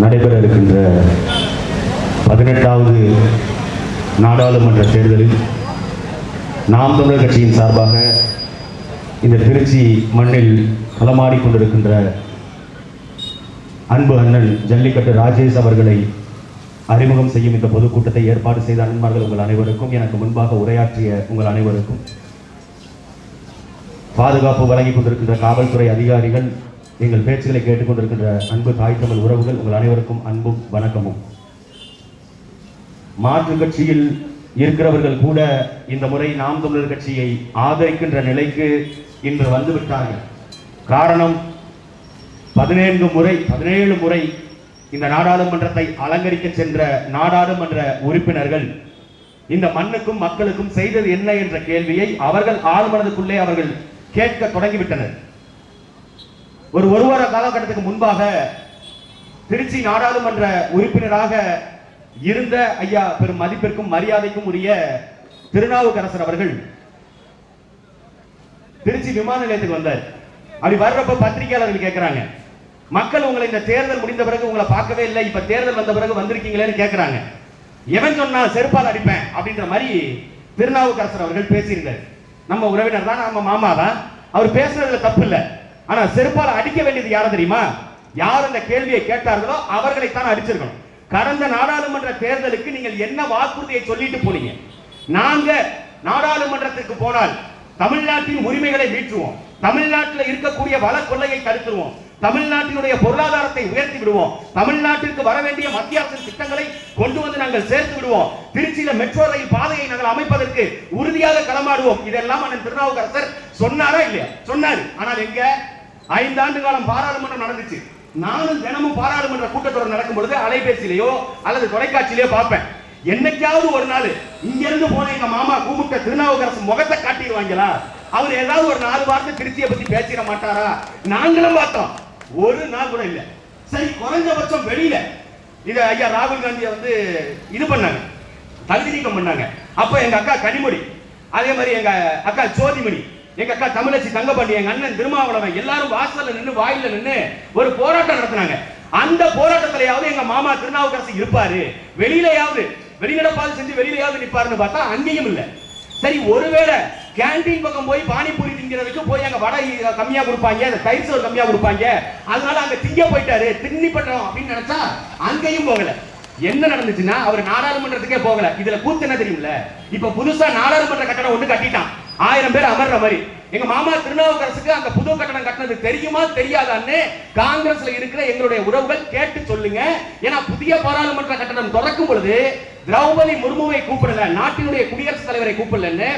நடைபெற இருக்கின்ற பதினெட்டாவது நாடாளுமன்ற தேர்தலில் நாம் தமிழர் கட்சியின் சார்பாக இந்த திருச்சி மண்ணில் களமாடிக்கொண்டிருக்கின்ற அன்பு அண்ணன் ஜல்லிக்கட்டு ராஜேஷ் அவர்களை அறிமுகம் செய்யும் இந்த பொதுக்கூட்டத்தை ஏற்பாடு செய்த அன்பர்கள் உங்கள் அனைவருக்கும் எனக்கு முன்பாக உரையாற்றிய உங்கள் அனைவருக்கும். பாதுகாப்பு வழங்கிக் கொண்டிருக்கின்ற காவல்துறை அதிகாரிகள் எங்கள் பேச்சுகளை கேட்டுக்கொண்டிருக்கின்ற அன்பு தாய் தமிழ் உறவுகள் உங்கள் அனைவருக்கும் அன்பும் வணக்கமும். மாற்று கட்சியில் இருக்கிறவர்கள் கூட இந்த முறை நாம் தமிழர் கட்சியை ஆதரிக்கின்ற நிலைக்கு இன்று வந்துவிட்டார்கள். காரணம் பதினேழு முறை பதினேழு முறை இந்த நாடாளுமன்றத்தை அலங்கரிக்க சென்ற நாடாளுமன்ற உறுப்பினர்கள் இந்த மண்ணுக்கும் மக்களுக்கும் செய்தது என்ன என்ற கேள்வியை அவர்கள் ஆழ்மனதுக்குள்ளே அவர்கள் கேட்க தொடங்கிவிட்டனர். ஒரு ஒரு வார காலகட்டத்துக்கு முன்பாக திருச்சி நாடாளுமன்ற உறுப்பினராக இருந்த ஐயா பெரும் மதிப்பிற்கும் மரியாதைக்கும் உரிய திருநாவுக்கரசர் அவர்கள் திருச்சி விமான நிலையத்துக்கு வந்தார். அப்படி வர்றப்ப பத்திரிகையாளர்கள் கேட்கிறாங்க மக்கள் உங்களை இந்த தேர்தல் முடிந்த பிறகு உங்களை பார்க்கவே இல்லை இப்ப தேர்தல் வந்த பிறகு வந்திருக்கீங்களேன்னு கேட்கிறாங்க எவன் சொன்னா செருப்பால் அடிப்பேன் அப்படின்ற மாதிரி திருநாவுக்கரசர் அவர்கள் பேசியிருந்தார். நம்ம உறவினர் தான் நம்ம மாமா தான். அவர் பேசுறதுல தப்பு இல்லை. ஆனா செருப்பால் அடிக்க வேண்டியது யாரும் தெரியுமா? யார் அந்த கேள்வியை கேட்டார்களோ அவர்களைத்தான் அடிச்சிருக்கணும். கடந்த நாடாளுமன்ற தேர்தலுக்கு நீங்கள் என்ன வாக்குறுதியை சொல்லிட்டு போனீங்க? நாங்க நாடாளுமன்றத்துக்கு போனால் தமிழ்நாட்டின் உரிமைகளை மீற்றுவோம் தமிழ்நாட்டில் இருக்கக்கூடிய வள கொள்ளையை தடுத்துருவோம். தமிழ்நாட்டினுடைய பொருளாதாரத்தை உயர்த்தி விடுவோம். தமிழ்நாட்டிற்கு வர வேண்டிய மத்திய அரசின் திட்டங்களை கொண்டு வந்து நாங்கள் சேர்த்து விடுவோம். திருச்சியில மெட்ரோ ரயில் பாதையை நாங்கள் அமைப்பதற்கு உறுதியாக களமாடுவோம். இதெல்லாம் அண்ணன் திருநாவுக்கரசர் சொன்னாரா இல்லையா? சொன்னாரு. ஆனால் எங்க? ஐந்தாண்டு காலம் பாராளுமன்றம் நடந்துச்சு. நானும் தினமும் பாராளுமன்ற கூட்டத்தொடர் நடக்கும் பொழுது அலைபேசியிலேயோ அல்லது தொலைக்காட்சியிலேயோ பார்ப்பேன். என்னைக்காவது ஒரு நாள் இங்க இருந்து போன எங்க மாமா கூப்பிட்ட திருநாவுக்கரசு முகத்தை காட்டிடுவாங்களா? அவர் ஏதாவது ஒரு நாலு வார்த்தை திருச்சியை பத்தி பேசிட மாட்டாரா? நாங்களும் பார்த்தோம். ஒரு நாள் கூட இல்லை. சரி குறைஞ்சபட்சம் வெளியில. இது ஐயா ராகுல் காந்தியை வந்து இது பண்ணாங்க. தகுதி நீக்கம் பண்ணாங்க. அப்ப எங்க அக்கா கனிமொழி அதே மாதிரி எங்க அக்கா ஜோதிமணி எங்க அக்கா தமிழச்சி தங்கப்பாண்டி எங்க அண்ணன் திருமாவளவன் எல்லாரும் வாசல்ல நின்று வாயில நின்று ஒரு போராட்டம் நடத்தினாங்க. அந்த போராட்டத்திலேயாவது எங்க மாமா திருநாவுக்கரசு இருப்பாரு. வெளியிலயாவது வெளிநடப்பாது செஞ்சு வெளியிலயாவது நிப்பாருன்னு பார்த்தா அங்கேயும் இல்ல. சரி ஒருவேளை கேண்டீன் பக்கம் போய் பானிபூரி திங்கிறதுக்கு போய் அங்க வடை கம்மியா கொடுப்பாங்க அந்த தயிர் சோறு கம்மியா கொடுப்பாங்க. அதனால அங்க திங்க போயிட்டாரு திண்ணி பண்றோம் அப்படின்னு நினைச்சா அங்கேயும் போகல. என்ன நடந்துச்சுன்னா அவர் நாடாளுமன்றத்துக்கே போகல. இதுல கூத்து என்ன தெரியும்ல? இப்ப புதுசா நாடாளுமன்ற கட்டடம் ஒண்ணு கட்டிட்டான். ஆயிரம் பேர் அமர்ற மாதிரி. எங்க மாமா திருநாவுக்கரசுக்கு அந்த புது கட்டணம் கட்டினது தெரியுமா? தெரியாதான்னு காங்கிரஸ்ல இருக்கிற எங்களுடைய உறவுகள் கேட்டு சொல்லுங்க. ஏன்னா புதிய பாராளுமன்ற கட்டணம் திறக்கும் பொழுது திரௌபதி முர்முவை கூப்பிடல நாட்டினுடைய குடியரசுத் தலைவரை கூப்பிடலன்னு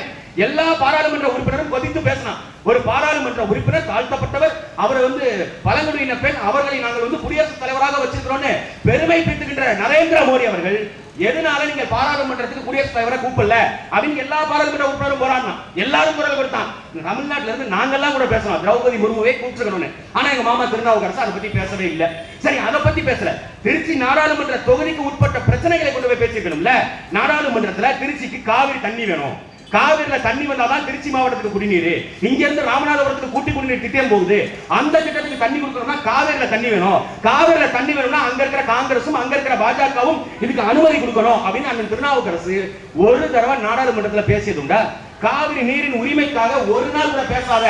எல்லா பாராளுமன்ற உறுப்பினரும் கொதித்து பேசினான். ஒரு பாராளுமன்ற உறுப்பினர் தாழ்த்தப்பட்டவர் அவரை வந்து பழங்குடியின பெண் அவர்களை நாங்கள் வந்து குடியரசுத் தலைவராக வச்சிருக்கிறோம்னு பெருமை பெற்றுகின்ற நரேந்திர மோடி அவர்கள் எதனால நீங்க பாராளுமன்றத்துக்கு குடியரசுத் தலைவரை கூப்பிடல? அப்படின்னு எல்லா பாராளுமன்ற உறுப்பினரும் போராடினான் எல்லாரும் குரல் கொடுத்தான். தமிழ்நாட்டுல இருந்து நாங்கெல்லாம் கூட பேசலாம் திரௌபதி முர்முவை கூப்பிட்டுக்கணும்னு ஆனா எங்க மாமா திருநாவுக்கரசு அதை பத்தி பேசவே இல்லை. சரி அதை பத்தி பேசல. திருச்சி நாடாளுமன்ற தொகுதிக்கு உட்பட்ட பிரச்சனைகளை கொண்டு போய் பேசிக்கணும்ல நாடாளுமன்றத்துல திருச்சிக்கு காவிரி தண்ணி வேணும். காவிரில தண்ணி வந்தாதான் திருச்சி மாவட்டத்துக்கு குடிநீர். இங்க இருந்து ராமநாதபுரத்துக்கு கூட்டி குடிநீர் திட்டம் போகுது. அந்த திட்டத்துக்கு தண்ணி கொடுக்கணும்னா காவிரில தண்ணி வேணும். காவிரில தண்ணி வேணும்னா அங்க இருக்கிற காங்கிரசும் அங்க இருக்கிற பாஜகவும் இதுக்கு அனுமதி கொடுக்கணும் அப்படின்னு அண்ணன் திருநாவுக்கரசு ஒரு தடவை நாடாளுமன்றத்துல பேசியது உண்டா? காவிரி நீரின் உரிமைக்காக ஒரு நாள் கூட பேசாத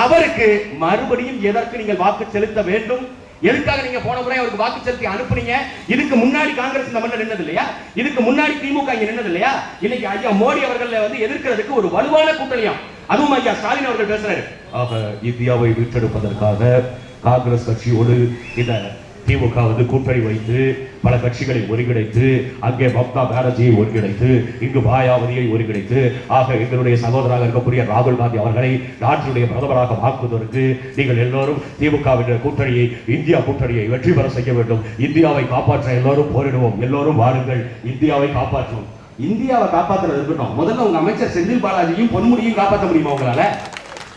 அவருக்கு மறுபடியும் எதற்கு நீங்கள் வாக்கு செலுத்த வேண்டும்? எதுக்காக நீங்க போன முறை அவருக்கு வாக்கு செலுத்தி அனுப்புனீங்க? இதுக்கு முன்னாடி காங்கிரஸ் இந்த மண்ணில் நின்னது இல்லையா? இதுக்கு முன்னாடி திமுக இங்க நின்னது இல்லையா? இன்னைக்கு ஐயா மோடி அவர்கள் வந்து எதிர்க்கிறதுக்கு ஒரு வலுவான கூட்டணியாம். அதுவும் ஐயா ஸ்டாலின் அவர்கள் பேசுறாரு. ஆக இந்தியாவை மீட்டெடுப்பதற்காக காங்கிரஸ் கட்சியோடு இந்த திமுக வந்து கூட்டணி வைத்து பல கட்சிகளை ஒருங்கிணைத்து அங்கே மம்தா பானர்ஜியை ஒருங்கிணைத்து இங்கு மாயாவதியை ஒருங்கிணைத்து ஆக எங்களுடைய சகோதராக இருக்கக்கூடிய ராகுல் காந்தி அவர்களை நாட்டினுடைய பிரதமராக ஆக்குவதற்கு நீங்கள் எல்லோரும் திமுகவின் கூட்டணியை இந்தியா கூட்டணியை வெற்றி பெற செய்ய வேண்டும். இந்தியாவை காப்பாற்ற எல்லோரும் போரிடுவோம். எல்லோரும் வாருங்கள். இந்தியாவை காப்பாற்றுவோம். இந்தியாவை காப்பாற்றுறது இருக்கட்டும் முதல்ல உங்க அமைச்சர் செந்தில் பாலாஜியும் பொன்முடியும் காப்பாற்ற முடியுமா உங்களால?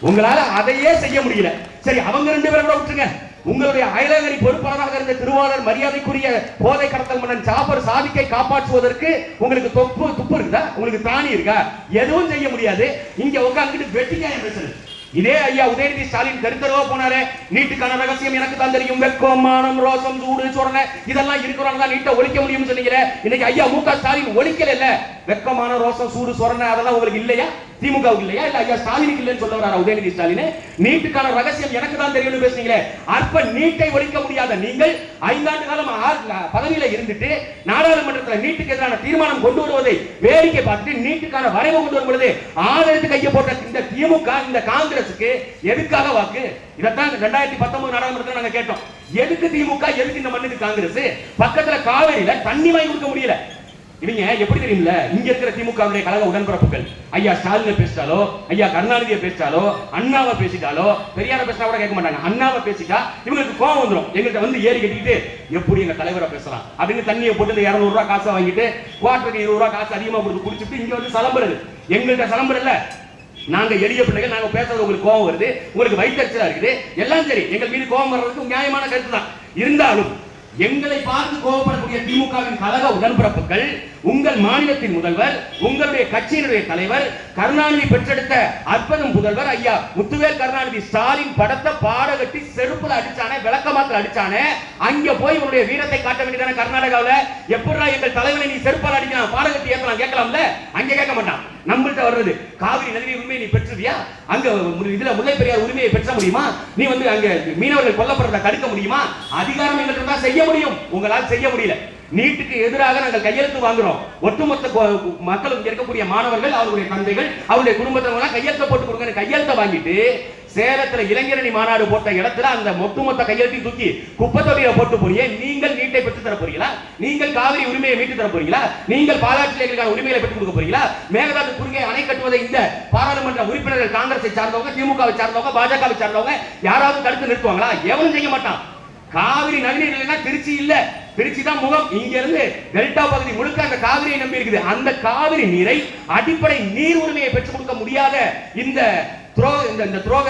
உங்களால அதையே செய்ய முடியல. சரி அவங்க ரெண்டு பேரும் கூட விட்டுருங்க. உங்களுடைய அயலகரி பொறுப்பாளராக இருந்த திருவாளர் மரியாதைக்குரிய போதை கடத்தல் மன்னன் சாபர் சாதிக்கை காப்பாற்றுவதற்கு உங்களுக்கு தொப்பு துப்பு இருக்குதா உங்களுக்கு தானி இருக்கா? எதுவும் செய்ய முடியாது. இங்க உட்காந்துட்டு வெட்டி நியாயம் பேசுறது. இதே ஐயா உதயநிதி ஸ்டாலின் தெரு போனாரே. நீட்டுக்கான ரகசியம் எனக்கு தான் தெரியும். வெக்கம் மானம் ரோசம் சூடு சொரணை இதெல்லாம் இருக்கிறவங்க தான் நீட்டை ஒழிக்க முடியும்னு சொன்னீங்க இன்னைக்கு ஐயா மு க ஸ்டாலின் ஒழிக்கல இல்ல. வெக்கமான ரோசம் சூடு சொரணை அதெல்லாம் உங்களுக்கு இல்லையா? திமுகவுக்கு இல்லையா? இல்ல ஐயா ஸ்டாலினுக்கு இல்லைன்னு சொல்ல வராரா உதயநிதி ஸ்டாலின்? நீட்டுக்கான ரகசியம் எனக்கு தான் தெரியும்னு பேசுறீங்களே அற்ப நீட்டை ஒழிக்க முடியாத நீங்கள் ஐந்தாண்டு காலம் பதவியில இருந்துட்டு நாடாளுமன்றத்தில் நீட்டுக்கு எதிரான தீர்மானம் கொண்டு வருவதை வேடிக்கை பார்த்துட்டு நீட்டுக்கான வரைவு கொண்டு வரும் பொழுது ஆதரித்து கையை போட்ட இந்த திமுக இந்த காங்கிரசுக்கு எதுக்காக வாக்கு? இதைத்தான் ரெண்டாயிரத்தி பத்தொன்பது நாடாளுமன்றத்தில் நாங்க கேட்டோம். எதுக்கு திமுக எதுக்கு இந்த மண்ணுக்கு காங்கிரஸ் பக்கத்துல காவேரியில தண்ணி வாங்கி கொடுக்க முடியல. இவங்க எப்படி தெரியும்ல இங்க இருக்கிற திமுக கழக உடன்பிறப்புகள். ஐயா ஸ்டாலினை பேசிட்டாலோ ஐயா கருணாநிதியை பேசிட்டாலோ அண்ணாவை பேசிட்டாலோ பெரியார பேசினா கூட கேட்க மாட்டாங்க. அண்ணாவை பேசிட்டா இவங்களுக்கு கோவம் வந்துடும் எங்கள்கிட்ட வந்து ஏறி கட்டிக்கிட்டு எப்படி எங்க தலைவரை பேசலாம்? அப்படின்னு தண்ணியை போட்டு இருநூறு ரூபா காசை வாங்கிட்டு குவாட்டருக்கு இருபது ரூபா காசு அதிகமா கொடுத்து குடிச்சிட்டு இங்க வந்து சலம்புறது. எங்கள்கிட்ட சலம்புறல நாங்க எளிய பிள்ளைகள் நாங்க பேசுறது உங்களுக்கு கோவம் வருது. உங்களுக்கு வயிற்றுச்சலா இருக்குது. எல்லாம் சரி. எங்கள் மீது கோவம் வர்றதுக்கு நியாயமான கருத்து தான் இருந்தாலும் எங்களை பார்த்து கோவப்படக்கூடிய திமுகவின் கழக உடன்பிறப்புகள் உங்கள் மாநிலத்தின் முதல்வர் உங்களுடைய கட்சியினுடைய தலைவர் கருணாநிதி பெற்றெடுத்த அற்புதம் புதல்வர் ஐயா முத்துவேல் கருணாநிதி ஸ்டாலின் படத்தை பாட கட்டி செருப்புல அடிச்சானே விளக்கமாத்துல அடிச்சானே அங்க போய் உன்னுடைய வீரத்தை காட்ட வேண்டியதானே கர்நாடகாவுல? எப்படா எங்கள் தலைவனை நீ செருப்பால் அடிக்கலாம் பாடகட்டி கட்டி கேட்கலாம்ல? அங்க கேட்க மாட்டான். நம்மள்ட்ட வர்றது காவிரி நதியை உரிமையை நீ பெற்றுவியா அங்க இதுல முல்லை பெரியார் உரிமையை பெற்ற முடியுமா? நீ வந்து அங்க மீனவர்கள் கொல்லப்படுறத தடுக்க முடியுமா? அதிகாரம் எங்களுக்கு தான் செய்ய முடியும். உங்களால் செய்ய முடியல. நீட்டுக்கு எதிராக நாங்கள் கையெழுத்து வாங்குறோம். ஒட்டுமொத்த மக்களுக்கு இருக்கக்கூடிய மாணவர்கள் அவருடைய தந்தைகள் அவருடைய குடும்பத்தினர்கள் கையெழுத்த போட்டு கொடுங்க கையெழுத்த வாங்கிட்டு சேலத்துல இளைஞரணி மாநாடு போட்ட இடத்துல அந்த ஒட்டுமொத்த கையெழுத்தையும் தூக்கி குப்பை தொகையை போட்டு போறீங்க நீங்கள் நீட்டை பெற்று தர போறீங்களா? நீங்கள் காவிரி உரிமையை மீட்டு தர போறீங்களா? நீங்கள் பாலாற்றிலேக்கான உரிமைகளை பெற்றுக் கொடுக்க போறீங்களா? மேகதாது குறுகே அணை கட்டுவதை இந்த பாராளுமன்ற உறுப்பினர்கள் காங்கிரஸை சார்ந்தவங்க திமுகவை சார்ந்தவங்க பாஜகவை சார்ந்தவங்க யாராவது தடுத்து நிறுத்துவாங்களா? எவனும் செய்ய மாட்டான். காவிரி நதிநீர் திருச்சி இல்ல. திருச்சி தான் முகம். இங்க இருந்து டெல்டா பகுதி முழுக்க அந்த காவிரியை நம்பி இருக்குது. அந்த காவிரி நீரை அடிப்படை நீர் உரிமையை பெற்றுக் கொடுக்க முடியாத இந்த துரோக இந்த இந்த துரோக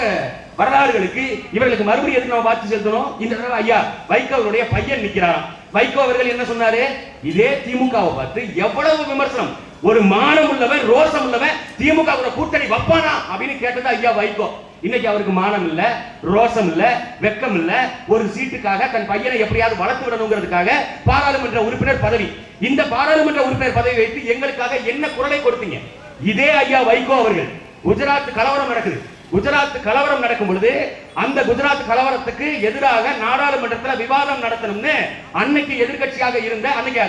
வரலாறுகளுக்கு இவர்களுக்கு மறுபடியும் எதுக்கு நம்ம பார்த்து செலுத்தணும்? இந்த தடவை ஐயா வைகோ அவருடைய பையன் நிற்கிறாராம் வைகோ அவர்கள் என்ன சொன்னாரு? இதே திமுகவை பார்த்து எவ்வளவு விமர்சனம். ஒரு மானம் உள்ளவன் ரோசம் உள்ளவன் திமுக கூட கூட்டணி வைப்பானா அப்படின்னு கேட்டது ஐயா வைகோ. இன்னைக்கு அவருக்கு மானம் இல்ல ரோசம் இல்ல வெக்கம் இல்ல. ஒரு சீட்டுக்காக தன் பையனை எப்படியாவது வளர்த்து விடணுங்கிறதுக்காக பாராளுமன்ற உறுப்பினர் பதவி. இந்த பாராளுமன்ற உறுப்பினர் பதவி வைத்து எங்களுக்காக என்ன குரலை கொடுத்தீங்க? இதே ஐயா வைகோ அவர்கள். குஜராத் கலவரம் நடக்குது. குஜராத் கலவரம் நடக்கும் பொழுது அந்த குஜராத் கலவரத்துக்கு எதிராக நாடாளுமன்றத்தில் விவாதம் நடத்தணும்னு அன்னைக்கு எதிர்க்கட்சியாக இருந்த அன்னைக்கு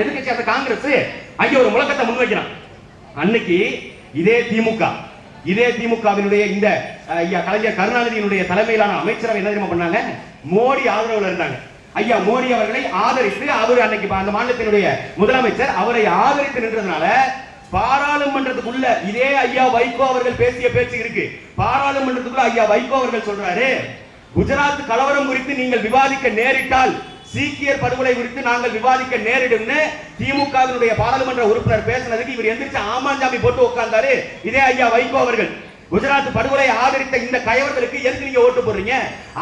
எதிர்கட்சியாக காங்கிரஸ் ஐயா ஒரு முழக்கத்தை முன்வைக்கிறான். அன்னைக்கு இதே திமுக இதே திமுகவினுடைய இந்த ஐயா கலைஞர் கருணாநிதியினுடைய தலைமையிலான அமைச்சரவை என்ன தெரியுமா பண்ணாங்க? மோடி ஆதரவுல இருந்தாங்க. ஐயா மோடி அவர்களை ஆதரித்து அவர் அன்னைக்கு அந்த மாநிலத்தினுடைய முதலமைச்சர் அவரை ஆதரித்து நின்றதுனால பாராளுமன்றத்துக்குள்ள இதே ஐயா வைகோ அவர்கள் பேசிய பேச்சு இருக்கு. பாராளுமன்றத்துக்குள்ள ஐயா வைகோ அவர்கள் சொல்றாரு குஜராத் கலவரம் குறித்து நீங்கள் விவாதிக்க நேரிட்டால் சீக்கியர் படுகொலை குறித்து நாங்கள் விவாதிக்க நேரிடும்னு திமுகவினுடைய பாராளுமன்ற உறுப்பினர் பேசினதுக்கு இவர் எந்திரிச்சு ஆமாஞ்சாமி போட்டு உட்கார்ந்தாரு. இதே ஐயா வைகோ அவர்கள். குஜராத் படுகொலை ஆதரித்த இந்த கயவர்களுக்கு எதுக்கு நீங்க ஓட்டு போடுறீங்க?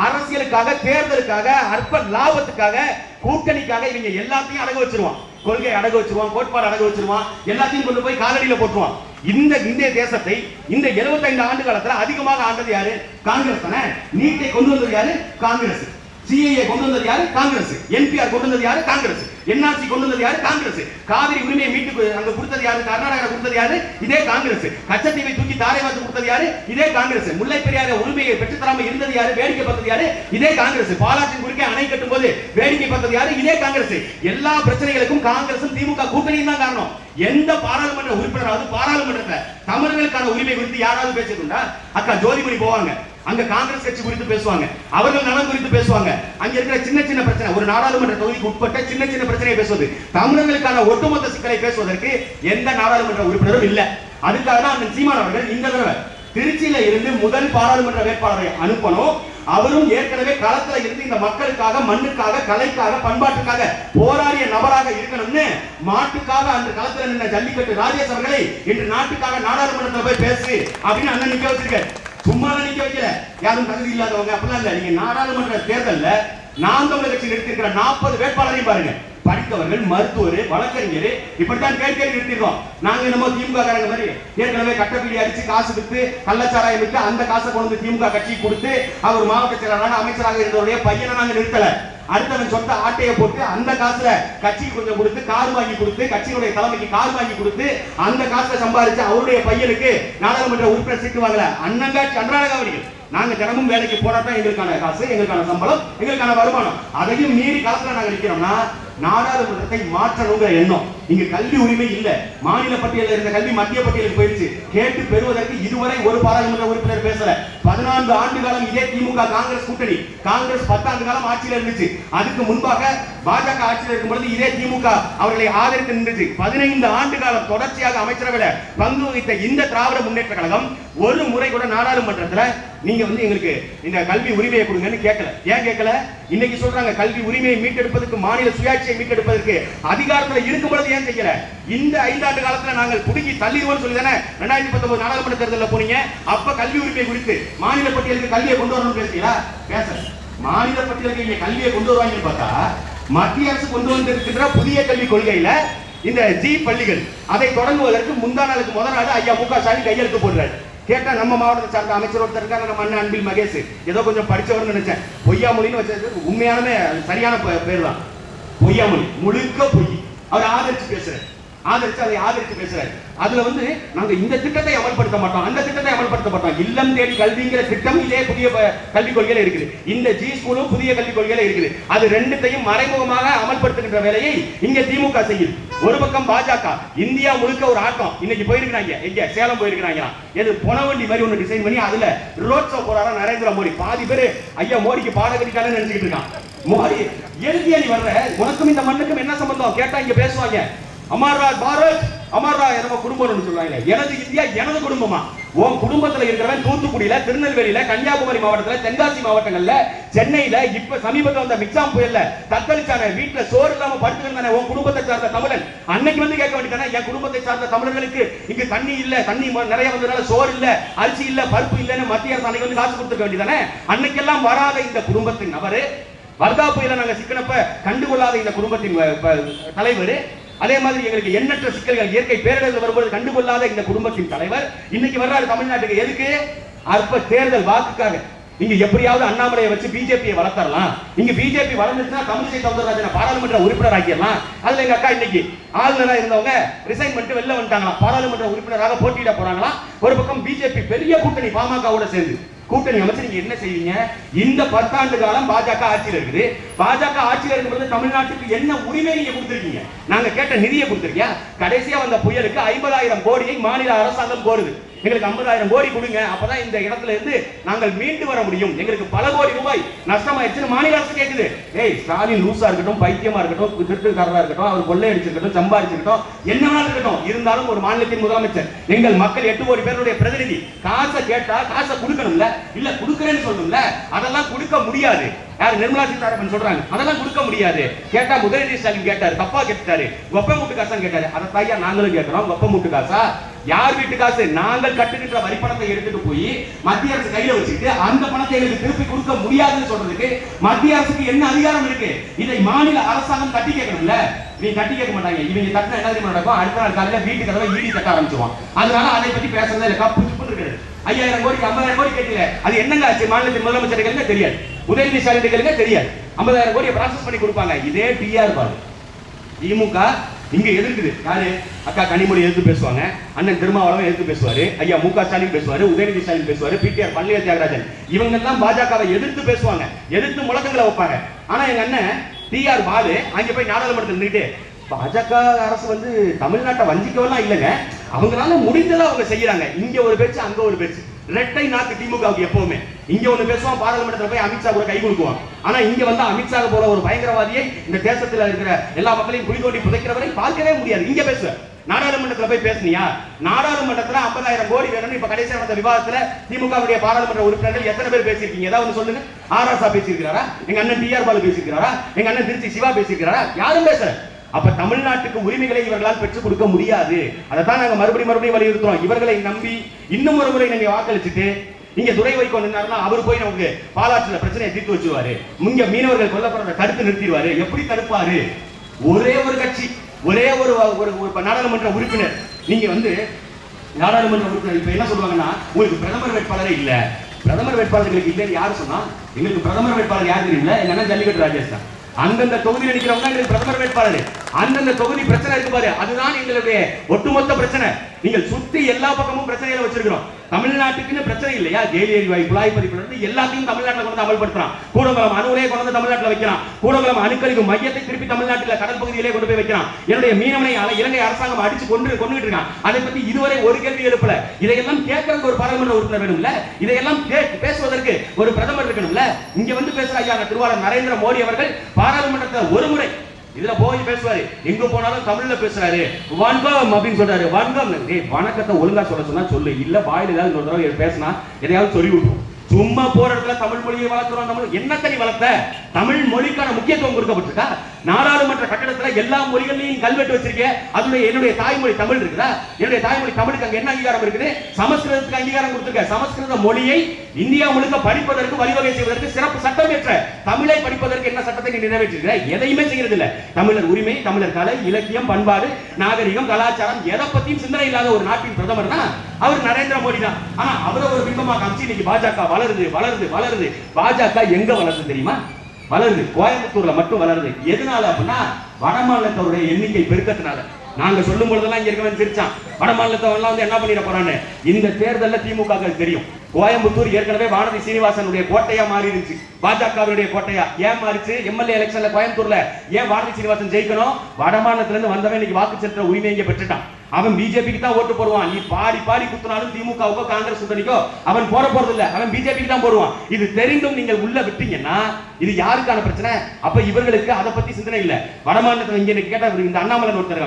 அரசியலுக்காக தேர்தலுக்காக அற்ப லாபத்துக்காக கூட்டணிக்காக இவங்க எல்லாத்தையும் அடகு வச்சிருவான். கொள்கை அடகு வச்சிருவான் கோட்பாடு அடகு வச்சிருவான் எல்லாத்தையும் கொண்டு போய் காலடியில போட்டுருவான். இந்த இந்திய தேசத்தை இந்த 75 ஆண்டு காலத்துல அதிகமாக ஆண்டது யாரு? காங்கிரஸ் தானே? நீட்டை கொண்டு வந்தது யாரு? காங்கிரஸ். சிஏஏ கொண்டு வந்தது யாரு? காங்கிரஸ். என்பிஆர் கொண்டு வந்தது யாரு? காங்கிரஸ். என்ஆர்சி கொண்டு வந்தது யாரு? காங்கிரஸ். காவிரி உரிமையை மீட்டு அங்க கொடுத்தது யாரு? கர்நாடகா கொடுத்தது யாரு? இதே காங்கிரஸ். கச்சத்தீவை தூக்கி தாரை வாத்து கொடுத்தது யாரு? இதே காங்கிரஸ். முல்லை பெரியார உரிமையை பெற்றுத்தராம இருந்தது யாரு? வேடிக்கை பார்த்தது யாரு? இதே காங்கிரஸ். பாலாற்றின் குறுக்கே அணை கட்டும் போது வேடிக்கை பார்த்தது யாரு? இதே காங்கிரஸ். எல்லா பிரச்சனைகளுக்கும் காங்கிரசும் திமுக கூட்டணியும் தான் காரணம். எந்த பாராளுமன்ற உறுப்பினராவது பாராளுமன்றத்துல தமிழர்களுக்கான உரிமை குறித்து யாராவது பேசிட்டுண்டா அக்கா ஜோதிமணி போவாங்க. அங்க காங்கிரஸ் கட்சி குறித்து பேசுவாங்க. அவர்கள் நலன் குறித்து பேசுவாங்க. அங்க இருக்கிற சின்ன சின்ன பிரச்சனை ஒரு நாடாளுமன்ற தொகுதிக்கு உட்பட்ட சின்ன சின்ன பிரச்சனையை பேசுவது. தமிழர்களுக்கான ஒட்டுமொத்த சிக்கலை பேசுவதற்கு எந்த நாடாளுமன்ற உறுப்பினரும் இல்ல. அதுக்காக தான் அந்த சீமான் அவர்கள் இந்த தடவை திருச்சியில இருந்து முதல் பாராளுமன்ற வேட்பாளரை அனுப்பணும். அவரும் ஏற்கனவே களத்துல இருந்து இந்த மக்களுக்காக மண்ணுக்காக கலைக்காக பண்பாட்டுக்காக போராடிய நபராக இருக்கணும்னு மாட்டுக்காக அந்த களத்துல நின்ற ஜல்லிக்கட்டு ராஜேஷ் அவர்களை இன்று நாட்டுக்காக நாடாளுமன்றத்தில் போய் பேசு அப்படின்னு அண்ணன் நிக்க வச்சிருக்காரு. சும்மா நிக்க வைக்கல யாரும் தகுதி இல்லாதவங்க அப்படிலாம் இல்லை. நீங்க நாடாளுமன்ற தேர்தலில் நாம் தமிழர் கட்சி நிறுத்திருக்கிற நாற்பது வேட்பாளரையும் பாருங்க. படித்தவர்கள் மருத்துவர் வழக்கறிஞர் இப்படித்தான் கேள்வி கேள்வி நிறுத்திடுறோம் நாங்க என்னமோ திமுக காரங்க மாதிரி ஏற்கனவே கட்டப்பிடி அடிச்சு காசு விட்டு கள்ளச்சாராயம் விட்டு அந்த காசை கொண்டு வந்து திமுக கட்சி கொடுத்து அவர் மாவட்ட செயலாளராக அமைச்சராக இருந்தவருடைய பையனை நாங்க நிறுத்தல. அடுத்தவன் சொந்த ஆட்டையை போட்டு அந்த காசுல கட்சிக்கு கொஞ்சம் கொடுத்து கார் வாங்கி கொடுத்து கட்சியினுடைய தலைமைக்கு கார் வாங்கி கொடுத்து அந்த காசுல சம்பாதிச்சு அவருடைய பையனுக்கு நாடாளுமன்ற உறுப்பினர் சீட்டு வாங்கல. அண்ணங்காட்சி அன்றாட கவனிகள் நாங்க தினமும் வேலைக்கு போனா தான் எங்களுக்கான காசு எங்களுக்கான சம்பளம் எங்களுக்கான வருமானம். அதையும் மீறி களத்துல நாங்க நிக்கிறோம்னா நாடாளுமன்றத்தை மாற்றணுங்கிற எண்ணம். இங்க கல்வி உரிமை இல்ல. மாநில பட்டியலில் இருந்த கல்வி மத்திய பட்டியலுக்கு போயிடுச்சு. கேட்டு பெறுவதற்கு இதுவரை ஒரு பாராளுமன்ற உறுப்பினர் பேசல. பதினான்கு ஆண்டு காலம் இதே திமுக காங்கிரஸ் கூட்டணி. காங்கிரஸ் பத்தாண்டு காலம் ஆட்சியில் இருந்துச்சு. அதுக்கு முன்பாக பாஜக ஆட்சியில் இருக்கும் பொழுது இதே திமுக அவர்களை ஆதரித்து நின்றுச்சு. பதினைந்து ஆண்டு காலம் தொடர்ச்சியாக அமைச்சரவையில் பங்கு வகித்த இந்த திராவிட முன்னேற்ற கழகம் ஒரு முறை கூட நாடாளுமன்றத்துல நீங்க வந்து எங்களுக்கு இந்த கல்வி உரிமையை கொடுங்கன்னு கேட்கல. ஏன் கேட்கல? இன்னைக்கு சொல்றாங்க கல்வி உரிமையை மீட்டெடுப்பதற்கு மாநில சுயாட்சியை மீட்டெடுப்பதற்கு அதிகாரத்துல இருக்கும் பொழுது ஏன் செய்யல இந்த ஐந்தாண்டு காலத்துல நாங்கள் புடுங்கி தள்ளிடுவோம் சொல்லி தானே ரெண்டாயிரத்தி பத்தொன்பது நாடாளுமன்ற தேர்தலில் போனீங்க. அப்ப கல்வி உரிமை குறித்து மாநில பட்டியலுக்கு கல்வியை கொண்டு வரணும்னு பேசுறீங்களா? பேச மாநில பட்டியலுக்கு இங்க கல்வியை கொண்டு வருவாங்கன்னு பார்த்தா மத்திய அரசு கொண்டு வந்திருக்கின்ற புதிய கல்விக் கொள்கையில இந்த ஜி பள்ளிகள் அதை தொடங்குவதற்கு முந்தா நாளுக்கு முதல் நாள் ஐயா மு க ஸ்டாலின் கையெழுத்து போடுறாரு. கேட்டா நம்ம மாவட்டத்தை சார்ந்த அமைச்சர் ஒருத்தர் இருக்காங்க நம்ம அண்ணன் அன்பில் மகேஷ். ஏதோ கொஞ்சம் படித்தவர்னு நினைச்சேன். பொய்யாமொழின்னு வச்சது உண்மையானமே அது சரியான பேர் தான் பொய்யாமொழி. முழுக்க பொய். அவர் ஆதரிச்சு பேசுறேன் ஆதரிச்சு அதை ஆதரித்து பேசுறாரு. அதுல வந்து நாங்க இந்த திட்டத்தை அமல்படுத்த மாட்டோம். அந்த திட்டத்தை அமல்படுத்த மாட்டோம். இல்லம் தேடி கல்விங்கிற திட்டம் இதே புதிய கல்விக் கொள்கையில இருக்குது. இந்த ஜி ஸ்கூலும் புதிய கல்விக் கொள்கையில இருக்குது. அது ரெண்டுத்தையும் மறைமுகமாக அமல்படுத்துகின்ற வேலையை இங்க திமுக செய்யுது. ஒரு பக்கம் பாஜக இந்தியா முழுக்க ஒரு ஆட்டம். இன்னைக்கு போயிருக்கிறாங்க. எங்க? சேலம் போயிருக்கிறாங்க எது பொனவண்டி மாதிரி ஒன்று டிசைன் பண்ணி அதுல ரோட் ஷோ போறாரா நரேந்திர மோடி. பாதி பேரு ஐயா மோடிக்கு பாடகடிக்கால நினைச்சுக்கிட்டு இருக்கான். மோடி எழுதிய நீ வர்ற? உனக்கும் இந்த மண்ணுக்கும் என்ன சம்பந்தம்? கேட்டா இங்க பேசுவாங்க. அமர்ரா பாரத் அமர்ரா நம்ம குடும்பம்னு சொல்றாங்க எனது இந்தியா எனது குடும்பமா? உன் குடும்பத்துல இருக்கிறவன் தூத்துக்குடியில திருநெல்வேலியில கன்னியாகுமரி மாவட்டத்துல தென்காசி மாவட்டங்கள்ல சென்னையில இப்ப சமீபத்துல வந்த மிக்சாம் புயல்ல தத்தளிச்சான வீட்டுல சோறு இல்லாம படுத்துக்கிட்டு உன் குடும்பத்தை சார்ந்த தமிழன். அன்னைக்கு வந்து கேட்க வேண்டியதானே என் குடும்பத்தை சார்ந்த தமிழர்களுக்கு இங்க தண்ணி இல்ல தண்ணி நிறைய வந்ததுனால சோறு இல்ல அரிசி இல்ல பருப்பு இல்லன்னு மத்திய அரசு அன்னைக்கு வந்து காசு கொடுத்துக்க வேண்டியதானே அன்னைக்கெல்லாம் வராத இந்த குடும்பத்தின் நபரு வர்தா புயல நாங்க சிக்கனப்ப கண்டுகொள்ளாத இந்த குடும்பத்தின் தலைவர் அதே மாதிரி எங்களுக்கு எண்ணற்ற சிக்கல்கள் இயற்கை பேரிடர்கள் வரும்போது கண்டுகொள்ளாத இந்த குடும்பத்தின் தலைவர் இன்னைக்கு வர்றாரு தமிழ்நாட்டுக்கு. எதுக்கு? அற்ப தேர்தல் வாக்குக்காக. இங்க எப்படியாவது அண்ணாமலையை வச்சு பிஜேபியை வளர்த்தரலாம். இங்க பிஜேபி வளர்ந்துச்சுன்னா தமிழிசை சவுந்தரராஜனை பாராளுமன்ற உறுப்பினர் ஆக்கிடலாம். அதுல எங்க அக்கா இன்னைக்கு ஆளுநரா இருந்தவங்க ரிசைன் பண்ணிட்டு வெளில வந்துட்டாங்களா பாராளுமன்ற உறுப்பினராக போட்டியிட போறாங்களா ஒரு பக்கம் பிஜேபி பெரிய கூட்டணி பாமகவோட சேர்ந்து. கூட்டணி அமைச்சு நீங்க என்ன செய்வீங்க? இந்த பத்தாண்டு காலம் பாஜக ஆட்சியில் இருக்குது. பாஜக ஆட்சியில் இருக்கும்போது தமிழ்நாட்டுக்கு என்ன உரிமை நீங்க கொடுத்துருக்கீங்க? நாங்க கேட்ட நிதியை கொடுத்துருக்கீங்க கடைசியா வந்த புயலுக்கு ஐம்பதாயிரம் கோடியை மாநில அரசாங்கம் கோருது. எங்களுக்கு 50000 கோடி கொடுங்க. அப்பதான் இந்த இடத்துல இருந்து நாங்கள் மீண்டு வர முடியும். எங்களுக்கு பல கோடி ரூபாய் நஷ்டமாயிடுச்சுன்னு மாநில அரசு கேட்குது ஏய் ஸ்டாலின் லூசா இருக்கட்டும் பைத்தியமா இருக்கட்டும் திருட்டுக்காரரா இருக்கட்டும் அவர் கொள்ளை அடிச்சிருக்கட்டும் சம்பாதிச்சிருக்கட்டும் என்னவா இருக்கட்டும். இருந்தாலும் ஒரு மாநிலத்தின் முதலமைச்சர் எங்கள் மக்கள் எட்டு கோடி பேருடைய பிரதிநிதி காசை கேட்டா காசை கொடுக்கணும்ல? இல்ல கொடுக்கறேன்னு சொல்லணும்ல? அதெல்லாம் கொடுக்க முடியாது. யார்? நிர்மலா சீதாராமன் சொல்றாங்க. அதெல்லாம் கொடுக்க முடியாது. கேட்டா முதலீடு ஸ்டாலின் கேட்டாரு தப்பா கேட்டாரு ஒப்ப மூட்டு காசா கேட்டாரு. அதை தாயா நாங்களும் கேட்கிறோம். ஒப்ப மூட்டு காசா? யார் வீட்டு காசு? நாங்கள் கட்டுகின்ற வரி பணத்தை எடுத்துட்டு போய் மத்திய அரசு கையில வச்சுட்டு அந்த பணத்தை எங்களுக்கு திருப்பி கொடுக்க முடியாதுன்னு சொல்றதுக்கு மத்திய அரசுக்கு என்ன அதிகாரம் இருக்கு? இதை மாநில அரசாங்கம் கட்டி கேட்கணும்ல? நீ கட்டி கேட்க மாட்டாங்க. இவங்க தட்டின என்ன தெரியுமா நடக்கும்? அடுத்த நாள் காலையில வீட்டு கதவை ஈடி தட்ட ஆரம்பிச்சுவான் அதனால அதை பத்தி பேசுறதே இல்லை. கப்பு இருக்குது. ஐயாயிரம் கோடி ஐம்பதாயிரம் கோடி கேட்கல. அது என்னங்க ஆச்சு? மாநிலத்தின் முதலமைச்சர்களுக்கு தெரியாது. உதயநிதி ஸ்டாலினுக்கு தெரியாது. ஐம்பதாயிரம் கோடியை ப்ராசஸ் பண்ணி கொடுப்பாங்க. இதே டிஆர் பாரு. திமுக இங்க எதிர்க்குது. யாரு? அக்கா கனிமொழி எதிர்த்து பேசுவாங்க. அண்ணன் திருமாவளவன் எதிர்த்து பேசுவாரு. ஐயா மு க ஸ்டாலின் பேசுவாரு. உதயநிதி ஸ்டாலின் பேசுவாரு. பிடிஆர் பள்ளிய தியாகராஜன். இவங்க எல்லாம் பாஜகவை எதிர்த்து பேசுவாங்க. எதிர்த்து முழக்கங்களை வைப்பாங்க. ஆனா எங்க அண்ணன் டிஆர் பாலு அங்க போய் நாடாளுமன்றத்தில் நின்றுட்டு பாஜக அரசு வந்து தமிழ்நாட்டை வஞ்சிக்கவெல்லாம் இல்லைங்க. அவங்களால முடிந்ததை அவங்க செய்யறாங்க. இங்க ஒரு பேச்சு அங்க ஒரு பேச்சு. ரெட்டை நாக்கு திமுகவுக்கு எப்பவுமே. இங்க ஒண்ணு பேசுவான் பாராளுமன்றத்தில் போய் அமித்ஷா கூட கை கொடுக்குவான். ஆனா இங்க வந்து அமித்ஷா போல ஒரு பயங்கரவாதியை இந்த தேசத்துல இருக்கிற எல்லா மக்களையும் குழி தோண்டி புதைக்கிறவரை பார்க்கவே முடியாது. இங்க பேசுவ நாடாளுமன்றத்துல போய் பேசுனியா? நாடாளுமன்றத்துல 50000 கோடி வேணும்னு இப்ப கடைசியா நடந்த விவாதத்துல திமுகவுடைய பாராளுமன்ற உறுப்பினர்கள் எத்தனை பேர் பேசியிருக்கீங்க? ஏதாவது ஒண்ணு சொல்லுங்க. ஆராசா பேசியிருக்கிறாரா? எங்க அண்ணன் டிஆர் பாலு பேசியிருக்கிறாரா? எங்க அண்ணன் திருச்சி சிவா பேசியிருக்கிறாரா? யாரும் பேசல. அப்ப தமிழ்நாட்டுக்கு உரிமைகளை இவர்களால் பெற்றுக் கொடுக்க முடியாது. அதை தான் நாங்க மறுபடியும் மறுபடியும் வலியுறுத்துறோம். இவர்களை நம்பி இன்னும் ஒரு முறை நீங்க வாக்களிச்சுட்டு நீங்க துறை வைக்கோ நின்னாருன்னா அவர் போய் நமக்கு பாலாற்றுல பிரச்சனையை தீர்த்து வச்சுவாரு இங்க மீனவர்கள் கொல்லப்படுறத தடுத்து நிறுத்திடுவாரு. எப்படி தடுப்பாரு? ஒரே ஒரு கட்சி ஒரே ஒரு ஒரு நாடாளுமன்ற உறுப்பினர். நீங்க வந்து நாடாளுமன்ற உறுப்பினர் இப்ப என்ன சொல்லுவாங்கன்னா உங்களுக்கு பிரதமர் வேட்பாளரே இல்ல. பிரதமர் வேட்பாளர்களுக்கு இல்லைன்னு யாரு சொன்னா எங்களுக்கு பிரதமர் வேட்பாளர் யார் தெரியல என்னன்னா ஜல்லிக்கட்டு ராஜேஷ் தான். அந்தந்த தொகுதியில் நிற்கிறவங்க தான் எங்களுக்கு பிரதமர் வேட்பாளர் அந்தந்த தொகுதி பிரச்சனை இருக்கு பாரு. அதுதான் எங்களுடைய ஒட்டுமொத்த பிரச்சனை. நீங்கள் சுத்தி எல்லா பக்கமும் பிரச்சனைகளை வச்சிருக்கிறோம். தமிழ்நாட்டுக்குன்னு பிரச்சனை இல்லையா? கேலி எரிவாயு குழாய் பதிப்பிலிருந்து எல்லாத்தையும் தமிழ்நாட்டில் கொண்டு வந்து அமல்படுத்துறான். கூடங்குளம் அணுவிலே கொண்டு வந்து தமிழ்நாட்டில் வைக்கிறான். கூடங்குளம் அணுக்கழிவு மையத்தை திருப்பி தமிழ்நாட்டில் கடல் பகுதியிலே கொண்டு போய் வைக்கிறான். என்னுடைய மீனவனை அல- இலங்கை அரசாங்கம் அடிச்சு கொண்டு கொண்டுகிட்டு இருக்கான். அதை பத்தி இதுவரை ஒரு கேள்வி எழுப்பல. இதையெல்லாம் கேட்கறதுக்கு ஒரு பாராளுமன்ற உறுப்பினர் வேணும்ல? இதையெல்லாம் கே- பேசுவதற்கு ஒரு பிரதமர் இருக்கணும்ல? இங்க வந்து பேசுற ஐயா திருவாளர் நரேந்திர மோடி அவர்கள் பாராளுமன்றத்தில் ஒரு முறை இதுல போய் பேசுவாரு. எங்க போனாலும் தமிழ்ல பேசுறாரு. வணக்கம் அப்படின்னு சொல்றாரு. வணக்கம் டேய் வணக்கத்தை ஒழுங்கா சொல்ல சொன்னா சொல்லு. இல்ல வாயில ஏதாவது ஒரு தடவை பேசினா எதையாவது சொல்லி விட்டுரும். சும்மா போற இடத்துல தமிழ் மொழியை வளர்க்கிறோம் தமிழ். என்ன தனி வளர்த்த? தமிழ் மொழிக்கான முக்கியத்துவம் கொடுக்கப்பட்டிருக்கா? நாடாளுமன்ற கட்டடத்துல எல்லா மொழிகளையும் கல்வெட்டு வச்சிருக்கேன் அதுல என்னுடைய தாய்மொழி தமிழ் இருக்குதா? என்னுடைய தாய்மொழி தமிழுக்கு அங்க என்ன அங்கீகாரம் இருக்குது? சமஸ்கிருதத்துக்கு அங்கீகாரம் கொடுத்திருக்க. சமஸ்கிருத மொழியை இந்தியா முழுக்க படிப்பதற்கு வழிவகை செய்வதற்கு சிறப்பு சட்டம் ஏற்ற தமிழை படிப்பதற்கு என்ன சட்டத்தை நீ நிறைவேற்றிருக்கிற? எதையுமே செய்யறது இல்ல தமிழர் உரிமை தமிழர் கலை இலக்கியம் பண்பாடு நாகரிகம் கலாச்சாரம் எதை பத்தியும் சிந்தனை இல்லாத ஒரு நாட்டின் பிரதமர் தான் அவர் நரேந்திர மோடி தான். ஆனா அவரை ஒரு பிம்பமா காமிச்சு இன்னைக்கு பாஜக வளருது வளருது வளருது. பாஜக எங்க வளருது தெரியுமா? வளருது. கோயம்புத்தூர்ல மட்டும் வளருது. எதனால அப்படின்னா வட மாநிலத்தவருடைய எண்ணிக்கை பெருக்கத்தினால. நாங்க சொல்லும் பொழுதெல்லாம் இங்க இருக்கவன் சிரிச்சான். வட மாநிலத்தவன் வந்து என்ன பண்ணிட போறான்னு? இந்த தேர்தலில் திமுக தெரியும். கோயம்புத்தூர் ஏற்கனவே வானதி சீனிவாசனுடைய கோட்டையா மாறிடுச்சு. பாஜகவினுடைய பாஜகவுடைய கோட்டையா. ஏன் மாறிச்சு? எம்எல்ஏ எலெக்ஷன்ல கோயம்புத்தூர்ல ஏன் வானதி சீனிவாசன் ஜெயிக்கணும்? வடமாநிலத்துல இருந்து வந்தவன் இன்னைக்கு வாக்கு செலுத்துற உரிமை இங்க பெற்றுட்டான். அவன் பிஜேபிக்கு தான் ஓட்டு போடுவான். நீ பாடி பாடி குத்துனாலும் திமுகவுக்கோ காங்கிரஸ் கூட்டணிக்கோ அவன் போட போறது இல்ல. அவன் பிஜேபிக்கு தான் போடுவான். இது தெரிந்தும் நீங்கள் உள்ள விட்டீங்கன்னா இது யாருக்கான பிரச்சனை? அப்ப இவர்களுக்கு அதை பத்தி சிந்தனை இல்ல. வடமாநிலத்தில் இங்க கேட்டா இவரு இந்த அண்ணாமலை ஒருத்தர்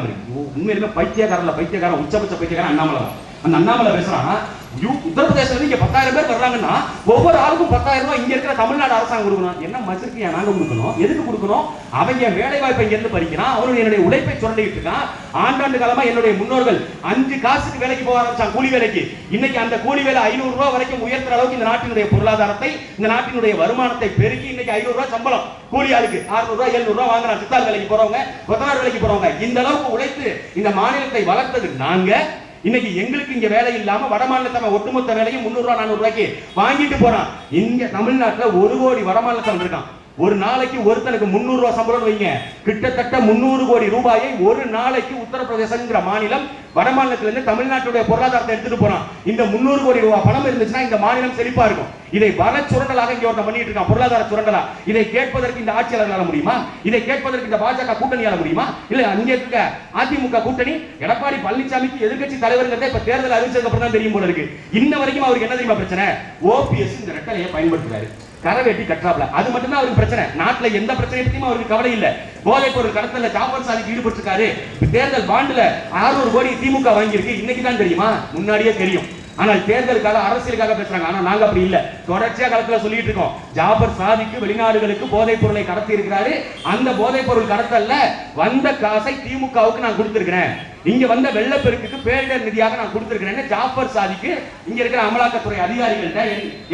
உண்மையிலுமே பைத்தியக்காரன்ல பைத்தியக்காரன் உச்சபட்ச பைத்தியக்காரன் அண்ணாமலை அந்த அண்ணாமலை பேசுறான் உத்தரப்பிரதேசத்துல உத்தரப்பிரதேசத்துலேருந்து இங்க பத்தாயிரம் பேர் வர்றாங்கன்னா ஒவ்வொரு ஆளுக்கும் பத்தாயிரம் ரூபாய் இங்க இருக்கிற தமிழ்நாடு அரசாங்கம் கொடுக்கணும். என்ன மசிருக்கியா நாங்க கொடுக்கணும்? எதுக்கு கொடுக்கணும்? அவங்க என் வேலை வாய்ப்பை இருந்து பறிக்கிறான். அவனுடைய என்னுடைய உழைப்பை சுரண்டிட்டு இருக்கான். ஆண்டாண்டு காலமா என்னுடைய முன்னோர்கள் அஞ்சு காசுக்கு வேலைக்கு போக ஆரம்பிச்சான் கூலி வேலைக்கு. இன்னைக்கு அந்த கூலி வேலை ஐநூறு ரூபாய் வரைக்கும் உயர்த்துற அளவுக்கு இந்த நாட்டினுடைய பொருளாதாரத்தை இந்த நாட்டினுடைய வருமானத்தை பெருக்கி இன்னைக்கு ஐநூறு ரூபாய் சம்பளம். கூலி ஆளுக்கு அறுநூறு ரூபாய் எழுநூறு ரூபாய் வாங்குறான். சித்தாள் வேலைக்கு போறவங்க கொத்தனார் வேலைக்கு போறவங்க. இந்த அளவுக்கு உழைத்து இந்த மாநிலத்தை வளர்த்தது நாங்க. இன்னைக்கு எங்களுக்கு இங்க வேலை இல்லாம வடமாநிலத்தவன் ஒட்டுமொத்த வேலையும் முந்நூறு ரூபாய் நானூறு ரூபாய்க்கு வாங்கிட்டு போறான். இங்க தமிழ்நாட்டுல ஒரு கோடி வடமாநிலத்தவன் இருக்கான். ஒரு நாளைக்கு ஒருத்தனுக்கு முந்நூறு ரூபாய் சம்பளம் வைங்க. கிட்டத்தட்ட முந்நூறு கோடி ரூபாயை ஒரு நாளைக்கு உத்தரப்பிரதேசங்கிற மாநிலம் வட மாநிலத்திலிருந்து தமிழ்நாட்டுடைய பொருளாதாரத்தை எடுத்துட்டு போறான். இந்த முந்நூறு கோடி ரூபாய் பணம் இருந்துச்சுன்னா இந்த மாநிலம் செழிப்பா இருக்கும். இதை வர சுரண்டலாக இங்க ஒருத்தன் பண்ணிட்டு இருக்கான். பொருளாதார சுரண்டலா. இதை கேட்பதற்கு இந்த ஆட்சியாளர்களால முடியுமா? இதை கேட்பதற்கு இந்த பாஜக கூட்டணியால முடியுமா? இல்ல அங்க இருக்க அதிமுக கூட்டணி எடப்பாடி பழனிசாமிக்கு எதிர்க்கட்சி தலைவர்ங்கிறத இப்ப தேர்தல் அறிவிச்சதுக்கு அப்புறம் தான் தெரியும் போல இருக்கு. இன்ன வரைக்கும் அவருக்கு என்ன தெரியுமா பிரச்சனை? ஓபிஎஸ் இந்த ரெட்டலையை பயன்படுத்துறாரு. கரை வெட்டி கட்டுறாப்ல அது மட்டும் தான் அவருக்கு பிரச்சனை. நாட்டுல எந்த பிரச்சனை பத்தியும் அவருக்கு கவலை இல்ல. போதைப் பொருள் கடத்தல ஜாபர் சாதிக்கு ஈடுபட்டிருக்காரு. தேர்தல் பாண்டுல 600 கோடி திமுக வாங்கியிருக்கு. இன்னைக்கு தான் தெரியுமா? முன்னாடியே தெரியும். ஆனால் தேர்தலுக்காக அரசியலுக்காக பேசுறாங்க. ஆனா நாங்க அப்படி இல்ல. தொடர்ச்சியா களத்துல சொல்லிட்டு இருக்கோம். ஜாபர் சாதிக்கு வெளிநாடுகளுக்கு போதைப் பொருளை கடத்தி இருக்கிறாரு அந்த போதைப் பொருள் கடத்தல்ல வந்த காசை திமுகவுக்கு நான் கொடுத்திருக்கிறேன். இங்க வந்த வெள்ளப்பெருக்குக்கு பேரிடர் நிதியாக நான் கொடுத்திருக்கிறேன்னு ஜாஃபர் சாதிக்கு இங்க இருக்கிற அமலாக்கத்துறை அதிகாரிகள்ட்ட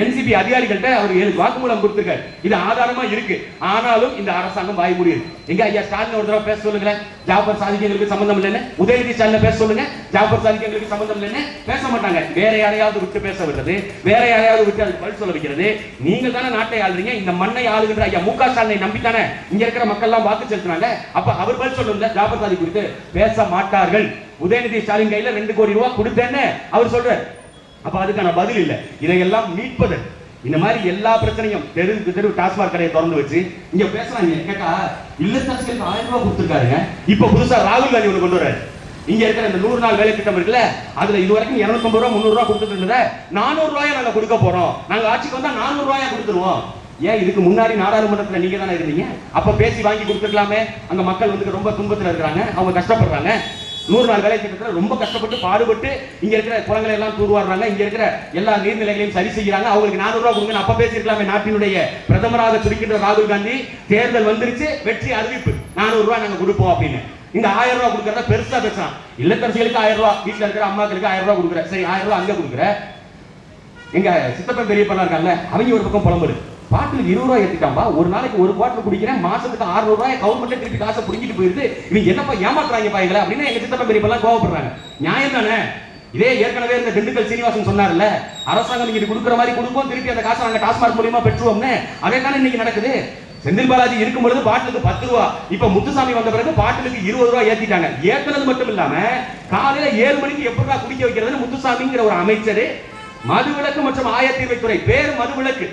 என்சிபி அதிகாரிகள்ட்ட அவர் வாக்குமூலம் கொடுத்திருக்காரு. இது ஆதாரமா இருக்கு. ஆனாலும் இந்த அரசாங்கம் வாய் முடியுது. எங்க ஐயா ஸ்டாலின் ஒரு தடவை பேச சொல்லுங்களேன். ஜாஃபர் சாதிக்கு எங்களுக்கு சம்பந்தம் இல்லைன்னு. உதயநிதி ஸ்டாலின் பேச சொல்லுங்க. ஜாஃபர் சாதிக்கு எங்களுக்கு சம்பந்தம் இல்லைன்னு பேச மாட்டாங்க. வேற யாரையாவது விட்டு பேச விடுறது வேற யாரையாவது விட்டு அதுக்கு பதில் சொல்ல வைக்கிறது. நீங்க தானே நாட்டை ஆளுறீங்க. இந்த மண்ணை ஆளுகின்ற ஐயா மு க ஸ்டாலினை நம்பி தானே இங்க இருக்கிற மக்கள் எல்லாம் வாக்கு செலுத்துறாங்க அப்ப அவர் பதில் சொல்லுங்க ஜாஃபர் சாதி குறித்து. பேச மாட்டார்கள். உதயநிதி ஸ்டாலின் கையில ரெண்டு கோடி ரூபாய் கொடுத்தேன்னு அவர் சொல்றாரு. அப்ப அதுக்கான பதில் இல்ல. இதையெல்லாம் மீட்பது. இந்த மாதிரி எல்லா பிரச்சனையும் தெருவுக்கு தெரு டாஸ்மாக் கடையை திறந்து வச்சு இங்க பேசுறாங்க கேட்டா இல்லத்தரசிகளுக்கு ஆயிரம் ரூபாய் கொடுத்துருக்காருங்க. இப்ப புதுசா ராகுல் காந்தி ஒண்ணு கொண்டு வர்றாரு. இங்க இருக்கிற இந்த நூறு நாள் வேலை திட்டம் இருக்குல்ல அதுல இது வரைக்கும் இருநூத்தம்பது ரூபா முந்நூறு ரூபா கொடுத்துட்டு இருந்தத நானூறு ரூபாய் நாங்க கொடுக்க போறோம். நாங்க ஆட்சிக்கு வந்தா நானூறு ரூபாயா கொடுத்துருவோம். ஏன் இதுக்கு முன்னாடி நாடாளுமன்றத்துல நீங்க தானே இருந்தீங்க? அப்ப பேசி வாங்கி கொடுத்துருக்கலாமே. அங்க மக்கள் வந்து ரொம்ப துன்பத்துல இருக்கிறாங்க. அவங்க கஷ்டப்படுறாங்க. நூறு நாள் வேலை திட்டத்தில் ரொம்ப கஷ்டப்பட்டு பாடுபட்டு இங்க இருக்கிற குளங்களை எல்லாம் தூர்வாடுறாங்க இங்க இருக்கிற எல்லா நீர்நிலைகளையும் சரி செய்கிறாங்க அவங்களுக்கு நானூறு கொடுங்க அப்ப பேசியிருக்கலாமே நாட்டினுடைய பிரதமராக துடிக்கின்ற ராகுல் காந்தி. தேர்தல் வந்துருச்சு வெற்றி அறிவிப்பு. நானூறு நாங்கள் நாங்க கொடுப்போம் அப்படின்னு. இந்த ஆயிரம் ரூபா கொடுக்கறத பெருசா பேசுறான் இல்லத்தரசிகளுக்கு ஆயிரம் ரூபா வீட்டில் இருக்கிற அம்மாக்களுக்கு ஆயிரம் ரூபா கொடுக்குற. சரி ஆயிரம் ரூபாய் அங்கே கொடுக்குற. எங்க சித்தப்பன் பெரியப்பனா இருக்காங்கல்ல அவங்க ஒரு பக்கம் புலம்புது. பாட்டிலுக்கு இருபது ரூபாய் ஏத்திட்டாம்பா ஒரு நாளைக்கு ஒரு பாட்டில் குடிக்கிறேன். மாசத்துக்கு 600 ரூபாய் கவர்மெண்ட்ல திருப்பி காசை புடிங்கிட்டு போயிருது. இவங்க என்னப்பா ஏமாத்துறாங்க பாய்களை அப்படின்னு எங்க சித்தப்பா பெரியப்பெல்லாம் கோவப்படுறாங்க. நியாயம் தானே? இதே ஏற்கனவே இந்த திண்டுக்கல் சீனிவாசன் சொன்னார்ல அரசாங்கம் இங்க கொடுக்குற மாதிரி கொடுப்போம். திருப்பி அந்த காசை நாங்க டாஸ்மாக் மூலியமா பெற்றுவோம்னு. அதே தானே இன்னைக்கு நடக்குது. செந்தில் பாலாஜி இருக்கும் பொழுது பாட்டிலுக்கு பத்து ரூபா. இப்ப முத்துசாமி வந்த பிறகு பாட்டிலுக்கு இருபது ரூபா ஏத்திட்டாங்க. ஏத்துனது மட்டும் இல்லாம காலையில ஏழு மணிக்கு எப்படி குடிக்க வைக்கிறதுன்னு முத்துசாமிங்கிற ஒரு அமைச்சர் மதுவிலக்கு மற்றும் ஆயத்தீர்வைத்துறை பேர் மதுவிலக்கு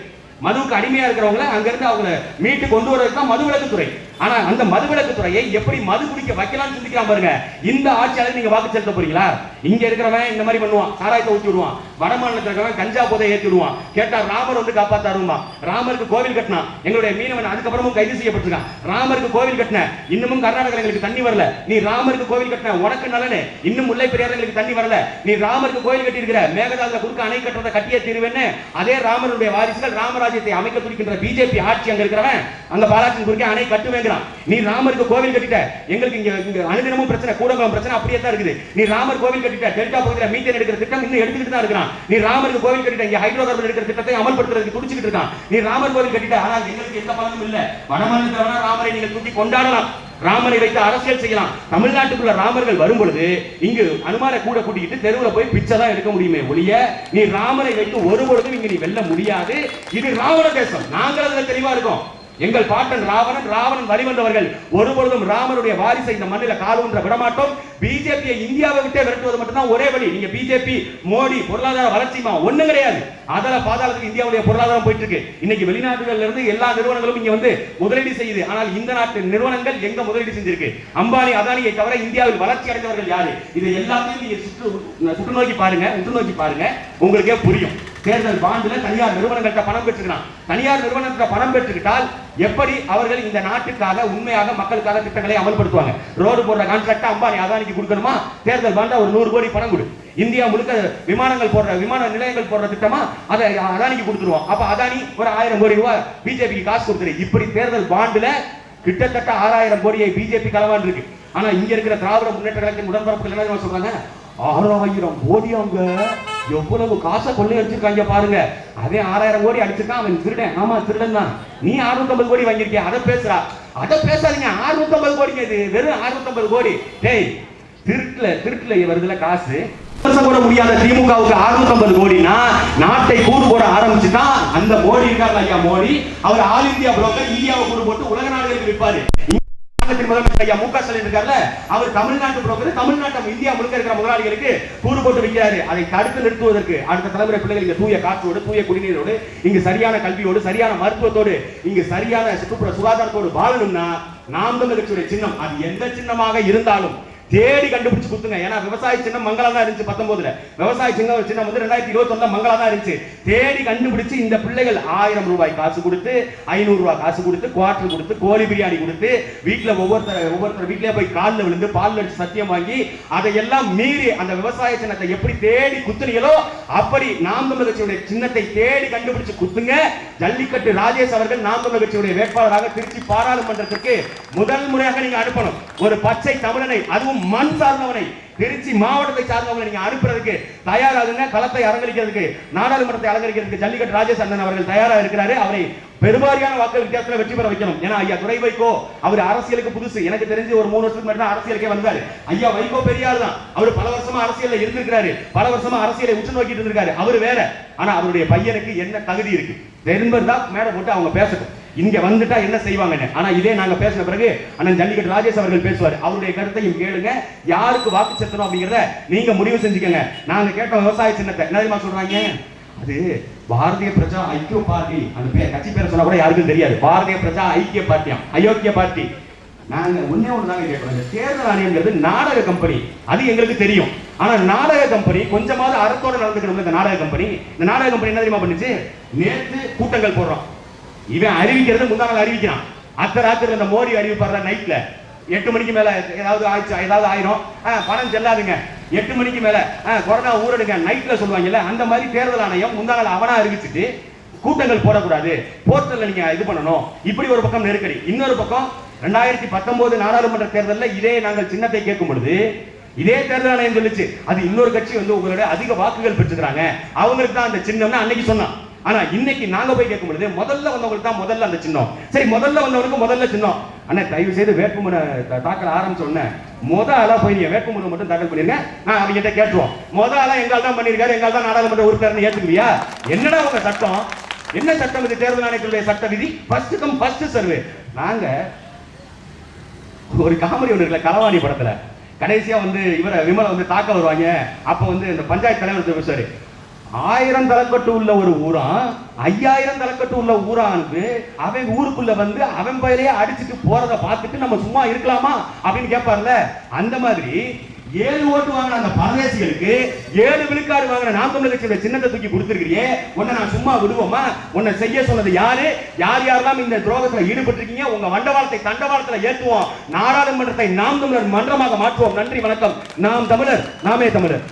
மதுவுக்கு அடிமையா இருக்கிறவங்கள அங்க இருந்து அவங்கள மீட்டு கொண்டு வரதுக்கு தான் மது விளக்குத்துறை ஆனா அந்த மதுவிலக்கு துறையை எப்படி மது குடிக்க வைக்கலாம்னு சிந்திக்கலாம் பாருங்க. இந்த ஆட்சியாளர் நீங்க வாக்கு செலுத்த போறீங்களா? இங்க இருக்கிறவன் இந்த மாதிரி பண்ணுவான். சாராயத்தை ஊத்தி விடுவான். வட மாநிலத்தில் இருக்கிறவன் கஞ்சா போதை ஏற்றி விடுவான். கேட்டா ராமர் வந்து காப்பாத்தாருமா ராமருக்கு கோவில் கட்டினா எங்களுடைய மீனவன் அதுக்கப்புறமும் கைது செய்யப்பட்டிருக்கான். ராமருக்கு கோவில் கட்டின. இன்னமும் கர்நாடகா எங்களுக்கு தண்ணி வரல. நீ ராமருக்கு கோவில் கட்டின உனக்கு நலனு. இன்னும் முல்லை பெரியார் எங்களுக்கு தண்ணி வரல. நீ ராமருக்கு கோவில் கட்டி இருக்கிற மேகதாதுல குறுக்க அணை கட்டுறதை கட்டிய தீருவேன்னு அதே ராமருடைய வாரிசுகள் ராமராஜ்யத்தை அமைக்க துடிக்கின்ற பிஜேபி ஆட்சி அங்க இருக்கிறவன் அந்த பாலாற்றின் குறுக்கே அணை கட்டுவேங்கிறான் நீ ராமருக்கு கோவில் கட்டிட்ட. எங்களுக்கு இங்க இங்க அனுதினமும் பிரச்சனை கூடங்குளம் பிரச்சனை அப்படியே தான் இருக்குது. நீ ராமர் கோவில் கட்டிட்ட. டெல்டா பகுதியில் மீத்தேன் எடுக்கிற திட்டம் இன்னும் எடுத்துக்கிட்டு தான் இருக்கிறான். நீ ராமருக்கு கோவில் கட்டிட்ட. இங்க ஹைட்ரோ கார்பன் எடுக்கிற திட்டத்தை அமல்படுத்துறதுக்கு துடிச்சிட்டு இருக்கான். நீ ராமர் கோவில் கட்டிட்ட. ஆனால் எங்களுக்கு எந்த பலனும் இல்ல. வடமாநிலத்தில் ராமரை நீங்கள் தூக்கி கொண்டாடலாம். ராமரை வைத்து அரசியல் செய்யலாம். தமிழ்நாட்டுக்குள்ள ராமர்கள் வரும் பொழுது இங்கு அனுமார கூட கூட்டிக்கிட்டு தெருவில் போய் பிச்சை தான் எடுக்க முடியுமே ஒழிய நீ ராமரை வைத்து ஒரு பொழுதும் இங்க நீ வெல்ல முடியாது. இது ராவண தேசம். நாங்கள் அதுல தெளிவா இருக்கோம். எங்கள் பாட்டன் ராவணன் ராவணன் வழிவந்தவர்கள் ஒருபொழுதும் ராமருடைய வாரிசை இந்த மண்ணில கால் ஒன்ற விடமாட்டோம். பிஜேபியை இந்தியாவை விட்டே விரட்டுவது மட்டும்தான் ஒரே வழி. நீங்க பிஜேபி மோடி பொருளாதார வளர்ச்சிமா ஒண்ணும் கிடையாது. அதில் பாதாளத்துக்கு இந்தியாவுடைய பொருளாதாரம் போயிட்டு இருக்கு இன்னைக்கு வெளிநாடுகள்ல இருந்து எல்லா நிறுவனங்களும் இங்க வந்து முதலீடு செய்யுது. ஆனால் இந்த நாட்டு நிறுவனங்கள் எங்க முதலீடு செஞ்சிருக்கு? அம்பானி அதானியை தவிர இந்தியாவில் வளர்ச்சி அடைந்தவர்கள் யாரு? இது எல்லாத்தையும் நீங்க சுற்று சுற்று நோக்கி பாருங்க உற்று நோக்கி பாருங்க. உங்களுக்கே புரியும். தேர்தல் பாண்டுல தனியார் நிறுவனங்கள்கிட்ட பணம் பெற்றுக்கிறான் தனியார் நிறுவனத்துல பணம் பெற்றுக்கிட்டால் எப்படி அவர்கள் இந்த நாட்டுக்காக உண்மையாக மக்களுக்காக திட்டங்களை அமல்படுத்துவாங்க? ரோடு போடுற கான்ட்ராக்டா அம்பானி அதானிக்கு கொடுக்கணுமா? தேர்தல் பாண்டா ஒரு நூறு கோடி பணம் கொடு. இந்தியா முழுக்க விமானங்கள் போடுற விமான நிலையங்கள் போடுற திட்டமா அதை அதானிக்கு கொடுத்துருவோம். அப்ப அதானி ஒரு ஆயிரம் கோடி ரூபாய் பிஜேபிக்கு காசு கொடுத்துரு. இப்படி தேர்தல் பாண்டுல கிட்டத்தட்ட ஆறாயிரம் கோடியை பிஜேபி களவாண்டு இருக்கு ஆனா இங்க இருக்கிற திராவிட முன்னேற்ற கழகத்தின் உடன்பரப்புகள் என்ன சொல்றாங்க? ஆறாயிரம் கோடி அவங்க எவ்வளவு காசை கொள்ளை அடிச்சிருக்காங்க பாருங்க. அதே ஆறாயிரம் கோடி அடிச்சிருக்கான் அவன் திருடன். ஆமா திருடன் தான். நீ 650 கோடி வாங்கியிருக்கிய? அதை பேசுறா அதை பேசாதீங்க. 650 கோடிங்க இது. வெறும் 650 கோடி. டேய் திருட்டுல திருட்டுல வருதுல காசு. கூட முடியாத திமுகவுக்கு 650 கோடினா நாட்டை கூறு போட ஆரம்பிச்சுதான் அந்த மோடி இருக்காரு ஐயா மோடி அவர் ஆல் இந்தியா புரோக்கர் இந்தியாவை கூறு போட்டு உலக நாடுகளுக்கு விற்பாரு. மாநிலத்தின் முதலமைச்சர் ஐயா மு க ஸ்டாலின் இருக்கார்ல அவர் தமிழ்நாட்டு புரோக்கர் தமிழ்நாட்டு இந்தியா முழுக்க இருக்கிற முதலாளிகளுக்கு கூறு போட்டு வைக்கிறாரு. அதை தடுத்து நிறுத்துவதற்கு அடுத்த தலைமுறை பிள்ளைகள் இங்க தூய காற்றோடு தூய குடிநீரோடு இங்கு சரியான கல்வியோடு சரியான மருத்துவத்தோடு இங்கு சரியான சுற்றுப்புற சுகாதாரத்தோடு வாழணும்னா நாம் தமிழ் கட்சியுடைய சின்னம். அது எந்த சின்னமாக இருந்தாலும் தேடி கண்டுபிடிச்சு குத்துங்க ஏன்னா விவசாய சின்னம் மங்களா தான் இருந்துச்சு பத்தொன்பதுல. விவசாய சின்னம் சின்னம் வந்து ரெண்டாயிரத்தி இருபத்தி ஒண்ணுல மங்களா தான் இருந்துச்சு. தேடி கண்டுபிடிச்சு இந்த பிள்ளைகள் ஆயிரம் ரூபாய் காசு கொடுத்து ஐநூறு ரூபாய் காசு கொடுத்து குவார்டர் கொடுத்து கோழி பிரியாணி கொடுத்து வீட்டில் ஒவ்வொருத்தர் ஒவ்வொருத்தர் வீட்டிலே போய் காலில் விழுந்து பால் அடிச்சு சத்தியம் வாங்கி அதையெல்லாம் மீறி அந்த விவசாய சின்னத்தை எப்படி தேடி குத்துனீங்களோ அப்படி நாம் தமிழ் கட்சியுடைய சின்னத்தை தேடி கண்டுபிடிச்சு குத்துங்க. ஜல்லிக்கட்டு ராஜேஷ் அவர்கள் நாம் தமிழ் கட்சியுடைய வேட்பாளராக திருச்சி பாராளுமன்றத்திற்கு முதல் முறையாக நீங்க அனுப்பணும். ஒரு பச்சை தமிழனை அதுவும் மண் சார்ந்தவனை திருச்சி மாவட்டத்தை சார்ந்தவங்களை நீங்க அனுப்புறதுக்கு தயாராதுங்க களத்தை அலங்கரிக்கிறதுக்கு நாடாளுமன்றத்தை அலங்கரிக்கிறதுக்கு ஜல்லிக்கட்டு ராஜேஷ் அண்ணன் அவர்கள் தயாரா இருக்கிறாரு. அவரை பெருவாரியான வாக்கு வித்தியாசத்துல வெற்றி பெற வைக்கணும். ஏன்னா ஐயா துறை வைகோ அவர் அரசியலுக்கு புதுசு. எனக்கு தெரிஞ்சு ஒரு மூணு வருஷத்துக்கு முன்னாடி அரசியலுக்கே வந்தாரு. ஐயா வைகோ பெரியார் தான். அவர் பல வருஷமா அரசியல்ல இருந்திருக்காரு பல வருஷமா அரசியலை உற்று நோக்கிட்டு இருந்திருக்காரு. அவர் வேற. ஆனா அவருடைய பையனுக்கு என்ன தகுதி இருக்கு? என்பது தான் மேடை போட்டு அவங்க பேசட்டும். இங்க வந்துட்டா என்ன செய்வாங்கன்னு? ஆனா இதே நாங்க பேசின பிறகு அண்ணன் ஜல்லிக்கட்டு ராஜேஷ் அவர்கள் பேசுவார். அவருடைய கருத்தையும் கேளுங்க. யாருக்கு வாக்கு செலுத்தணும் அப்படிங்கறத நீங்க முடிவு செஞ்சுக்கங்க. நாங்க கேட்ட விவசாய சின்னத்தை என்ன சொல்றாங்க? அது பாரதிய பிரஜா ஐக்கிய பார்ட்டி. அந்த பேர் கட்சி பேர் சொன்னா கூட யாருக்கும் தெரியாது. பாரதிய பிரஜா ஐக்கிய பார்ட்டியாம் அயோக்கிய பார்ட்டி. நாங்க ஒன்னே ஒன்று தாங்க கேட்கிறோம். இந்த தேர்தல் ஆணையம்ங்கிறது நாடக கம்பெனி. அது எங்களுக்கு தெரியும். ஆனா நாடக கம்பெனி கொஞ்சமாவது அறத்தோட நடந்துக்கணும் இந்த நாடக கம்பெனி. இந்த நாடக கம்பெனி என்ன தெரியுமா பண்ணுச்சு? நேற்று கூட்டங்கள் போடுறோம். இவன் அறிவிக்கிறது முந்தா நாள் அறிவிக்கிறான். அத்த ராத்திரி இந்த மோடி அறிவிப்பாடுற நைட்ல எட்டு மணிக்கு மேல ஏதாவது ஆயிடுச்சு ஏதாவது ஆயிரும். ஆ, பணம் செல்லாதுங்க. எட்டு மணிக்கு மேல கொரோனா ஊரடுங்க நைட்ல சொல்லுவாங்கல்ல அந்த மாதிரி தேர்தல் ஆணையம் முந்தா நாள் அவனா அறிவிச்சுட்டு கூட்டங்கள் போடக்கூடாது. போர்ட்டல்ல நீங்க இது பண்ணணும். இப்படி ஒரு பக்கம் நெருக்கடி. இன்னொரு பக்கம் ரெண்டாயிரத்தி பத்தொன்பது நாடாளுமன்ற தேர்தலில் இதே நாங்கள் சின்னத்தை கேட்கும் பொழுது இதே தேர்தல் ஆணையம் சொல்லுச்சு. அது இன்னொரு கட்சி வந்து உங்களோட அதிக வாக்குகள் பெற்றுக்கிறாங்க. அவங்களுக்கு தான் அந்த சின்னம்னு அன்னைக்கு சொன்னான். ஆனா இன்னைக்கு நாங்க போய் கேட்கும் பொழுது முதல்ல வந்தவங்களுக்கு தான் முதல்ல அந்த சின்னம். சரி முதல்ல வந்தவனுக்கு முதல்ல சின்னம். அண்ணா தயவு செய்து வேட்புமனு தாக்கல் ஆரம்பிச்ச முத ஆளா போய் நீங்க வேட்புமனு மட்டும் தாக்கல் பண்ணிருங்க. நான் அவங்க கிட்ட கேட்டுருவோம். முத ஆளா எங்கால் தான் பண்ணிருக்காரு எங்கால் தான் நாடாளுமன்ற உறுப்பினர் ஏத்துக்குவியா என்னடா உங்க சட்டம்? என்ன சட்டம் இது? தேர்தல் ஆணையத்துடைய சட்ட விதி? ஃபர்ஸ்ட் கம் ஃபர்ஸ்ட் சர்வே நாங்க ஒரு காமெடி ஒன்று இருக்குல்ல களவாணி படத்துல. கடைசியா வந்து இவரை விமலை வந்து தாக்க வருவாங்க. அப்ப வந்து இந்த பஞ்சாயத்து தலைவர் பேசுவாரு. ஆயிரம் தலைக்கட்டு உள்ள ஒரு ஊரான் ஐயாயிரம் தலைக்கட்டு உள்ள ஊரானது அவன் ஊருக்குள்ள வந்து அவன் பயிலையே அடிச்சுட்டு போறதை பார்த்துட்டு நம்ம சும்மா இருக்கலாமா அப்படின்னு கேட்பார்ல அந்த மாதிரி ஏழு ஓட்டு வாங்கின அந்த பரதேசிகளுக்கு ஏழு விழுக்காடு வாங்கின நாம் தமிழர் கட்சியோட சின்னத்தை தூக்கி கொடுத்துருக்கிறியே உன்னை நான் சும்மா விடுவோமா? உன்னை செய்ய சொன்னது யாரு? யார் யாரெல்லாம் இந்த துரோகத்துல ஈடுபட்டிருக்கீங்க? உங்க வண்டவாளத்தை தண்டவாளத்துல ஏற்றுவோம். நாடாளுமன்றத்தை நாம் தமிழர் மன்றமாக மாற்றுவோம். நன்றி வணக்கம். நாம் தமிழர் நாமே தமிழர்.